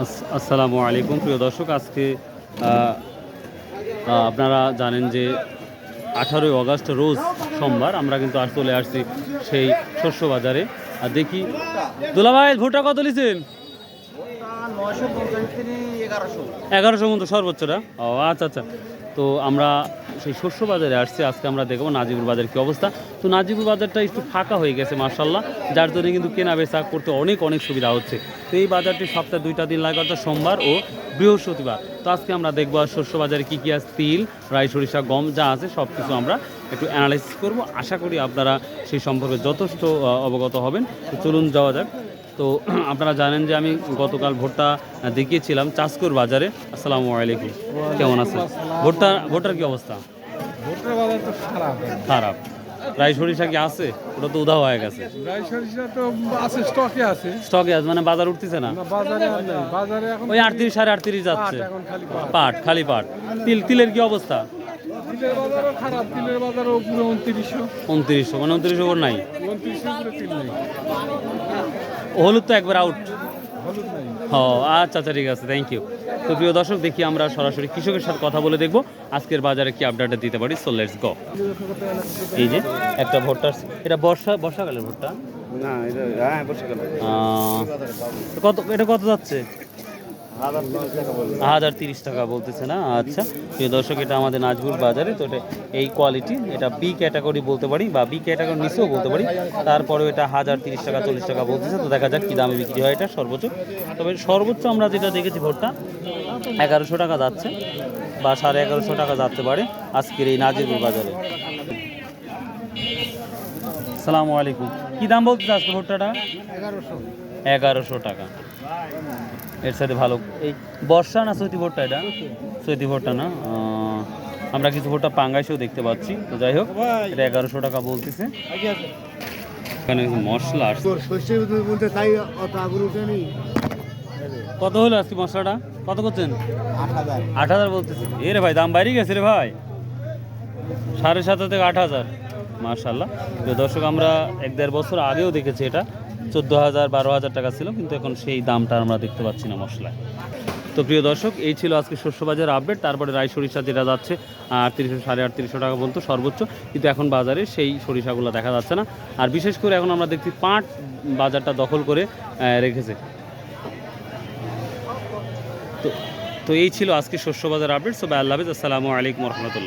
আস- আসসালামু আলাইকুম। প্রিয় দর্শক, আজকে আপনারা জানেন যে আঠারোই অগস্ট রোজ সোমবার আমরা কিন্তু আর চলে আসছি সেই শস্য বাজারে আর দেখি, দুলাভাই, ভুট্টা কত লিছেন এগারোশো। মতো সর্বোচ্চটা ও আচ্ছা আচ্ছা। তো আমরা সেই শস্য বাজারে আসছি, আজকে আমরা দেখব নাজিপুর বাজার কী অবস্থা। তো নাজিপুর বাজারটা একটু ফাঁকা হয়ে গেছে মার্শাল্লাহ যার জন্য কিন্তু কেনা বেচা করতে অনেক অনেক সুবিধা হচ্ছে। তো এই বাজারটি সপ্তাহে দুইটা দিন লাগে, অর্থাৎ সোমবার ও বৃহস্পতিবার। তো আজকে আমরা দেখব শস্য বাজারে কী কী আছে? তিল, রাই, সরিষা, গম যা আছে সব কিছু আমরা একটু অ্যানালাইসিস করব। আশা করি আপনারা সেই সম্পর্কে যথেষ্ট অবগত হবেন। তো চলুন যাওয়া যাক। তো আপনারা জানেন যে আমি গতকাল ভোটটা দেখিয়েছিলাম চাষকুর বাজারে। আসসালামু আলাইকুম। কেমন আছেন? ভোটটা ভোটার কি অবস্থা? ভোটের বাজার তো খারাপ। খারাপ। রাই সরিষা কি আছে? ওটা তো উধাও হয়ে গেছে। রাই সরিষা তো আছে স্টকে আছে। স্টকে আছে মানে বাজার উঠতেছে না? বাজারে বাজারে এখন ওই আটত্রিশ সাড়ে আটত্রিশ যাচ্ছে। পাট খালি পাট। তিল তিলের কি অবস্থা? উনত্রিশশো। মানে উনত্রিশশো ওপর নাই? হলুদ তো একবার আউট ও আচ্ছা আচ্ছা ঠিক আছে থ্যাংক ইউ তো প্রিয় দর্শক দেখি আমরা সরাসরি কৃষকের সাথে কথা বলে দেখব। আজকের বাজারে কি আপডেটটা দিতে পারি? সো লেটস গো এই যে একটা ভুট্টা এটা বর্ষা বর্ষাকালের ভুট্টা? না এটা হ্যাঁ বর্ষাকালে কত এটা কত যাচ্ছে? হাজার তিরিশ টাকা বলতেছে না? আচ্ছা প্রিয় দর্শক, এটা আমাদের নাজপুর বাজারে, তো এটা এই কোয়ালিটি এটা বি ক্যাটাগরি বলতে পারি বা বি ক্যাটাগরি নিচেও বলতে পারি। তারপরেও এটা হাজার তিরিশ টাকা, চল্লিশ টাকা বলতেছে, তো দেখা যাক কী দামে বিক্রি হয় এটা সর্বোচ্চ। তবে সর্বোচ্চ আমরা যেটা দেখেছি ভোটটা, এগারোশো টাকা যাচ্ছে বা সাড়ে এগারোশো টাকা যাচ্ছে পারে আজকের এই নাজিরপুর বাজারে। সালামু আলাইকুম। কী দাম বলতেছে আজকে ভুট্টাটা? এগারোশো। এগারোশো টাকা। এর সাথে ভালো। এই বর্ষা না সৈতি ভোটটা এটা? সৈতি। ভোটটা না? আমরা কিছু ভোটটা পাঙ্গাইশেও দেখতে পাচ্ছি। তো যাই হোক এটা এগারোশো টাকা বলতেছে। এখানে মশলা কত হলো আজকে মশলাটা? কত করছেন? আট হাজার। বলতেছে। এ রে ভাই দাম বাইরে গেছে রে ভাই। সাড়ে সাত থেকে আট হাজার। মার্শাল্লাহ তো দর্শক, আমরা এক দেড় বছর আগেও দেখেছি এটা। চোদ্দ হাজার, বারো হাজার টাকা ছিল, কিন্তু এখন সেই দামটা আমরা দেখতে পাচ্ছি না মশলায়। তো প্রিয় দর্শক, এই ছিল আজকে শস্য বাজার আপডেট। তারপরে রাই সরিষা যেটা যাচ্ছে, আটত্রিশশো, সাড়ে আটত্রিশশো টাকা বলতো সর্বোচ্চ। কিন্তু এখন বাজারে সেই সরিষাগুলো দেখা যাচ্ছে না। আর বিশেষ করে এখন আমরা দেখছি পাট বাজারটা দখল করে রেখেছে। তো তো এই ছিল আজকে শস্য বাজার আপডেট। সবাই আল্লাহ হাফিজ। আসসালামু আলাইকুম রহমতুল্লাহ।